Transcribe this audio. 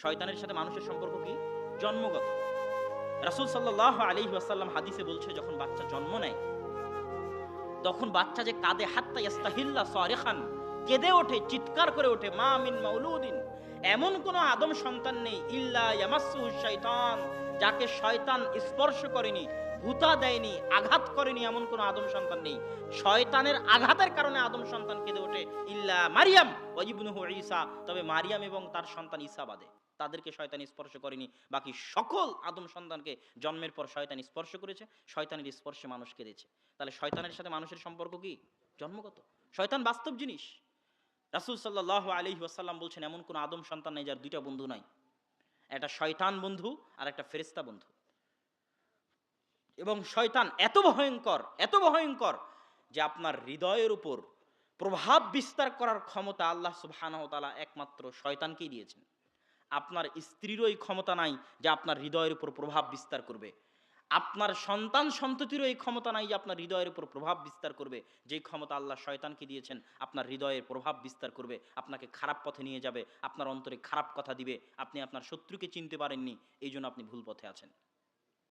শয়তানের সাথে মানুষের সম্পর্ক কি? জন্মগত। রাসুল সাল্লাহ আলি ওয়াসাল্লাম হাদিসে বলছে, যখন বাচ্চা জন্ম নেয়, তখন বাচ্চা যে কাঁদে, হাত্তা ইয়াস্তাহিল্লা খান কেঁদে ওঠে, চিৎকার করে ওঠে, মা মিন মাউলুদিন এমন কোন আদম সন্তান নেই শাইতান, যাকে শয়তান স্পর্শ করেনি, ভূতা দেয়নি, আঘাত করেনি এমন কোন আদম সন্তান নেই। শয়তানের আঘাতের কারণে আদম সন্তান কেঁদে ওঠে, ইল্লা মারিয়াম ঈসা। তবে মারিয়াম এবং তার সন্তান ঈসা বাদে, তাদেরকে শয়তান স্পর্শ করেনি। বাকি সকল আদম সন্তানকে জন্মের পর শয়তান স্পর্শ করেছে, শয়তানের স্পর্শে মানুষ কেঁদেছে। তাহলে শয়তানের সাথে মানুষের সম্পর্ক কি? জন্মগত। শয়তান বাস্তব জিনিস। রাসূল সাল্লাল্লাহু আলাইহি ওয়াসাল্লাম বলছেন, এমন কোন আদম সন্তান নেই যার দুইটা বন্ধু নাই। একটা শয়তান বন্ধু আর একটা ফেরেশতা বন্ধু। এবং শয়তান এত ভয়ঙ্কর এত ভয়ঙ্কর যে আপনার হৃদয়ের উপর প্রভাব বিস্তার করার ক্ষমতা আল্লাহ সুবহানাহু ওয়া তাআলা একমাত্র শয়তানকেই দিয়েছেন। আপনার স্ত্রীরও এই ক্ষমতা নাই যে আপনার হৃদয়ের উপর প্রভাব বিস্তার করবে। আপনার সন্তান সন্ততিরও এই ক্ষমতা নাই যে আপনার হৃদয়ের উপর প্রভাব বিস্তার করবে। যেই ক্ষমতা আল্লাহ শয়তানকে দিয়েছেন, আপনার হৃদয়ের প্রভাব বিস্তার করবে, আপনাকে খারাপ পথে নিয়ে যাবে, আপনার অন্তরে খারাপ কথা দিবে, আপনি আপনার শত্রুকে চিনতে পারেননি, এই জন্য আপনি ভুল পথে আছেন।